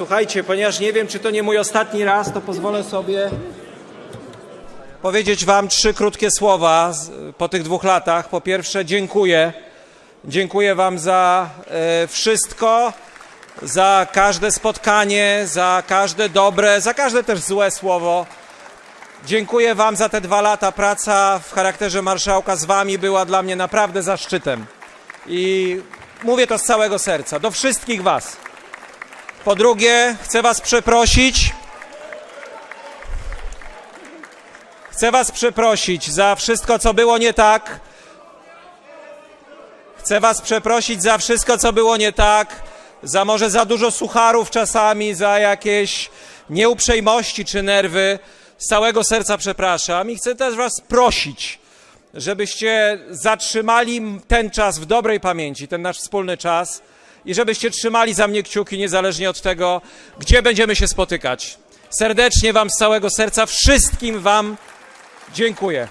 Słuchajcie, ponieważ nie wiem, czy to nie mój ostatni raz, to pozwolę sobie powiedzieć Wam trzy krótkie słowa po tych dwóch latach. Po pierwsze, dziękuję. Dziękuję Wam za e, wszystko, za każde spotkanie, za każde dobre, za każde też złe słowo. Dziękuję Wam za te dwa lata. Praca w charakterze marszałka z Wami była dla mnie naprawdę zaszczytem. I mówię to z całego serca, do wszystkich Was. Po drugie, chcę Was przeprosić. Chcę Was przeprosić za wszystko, co było nie tak. Chcę Was przeprosić za wszystko, co było nie tak. Za może za dużo sucharów czasami, za jakieś nieuprzejmości czy nerwy. Z całego serca przepraszam i chcę też Was prosić, żebyście zatrzymali ten czas w dobrej pamięci, ten nasz wspólny czas i żebyście trzymali za mnie kciuki niezależnie od tego, gdzie będziemy się spotykać. Serdecznie Wam z całego serca, wszystkim Wam dziękuję.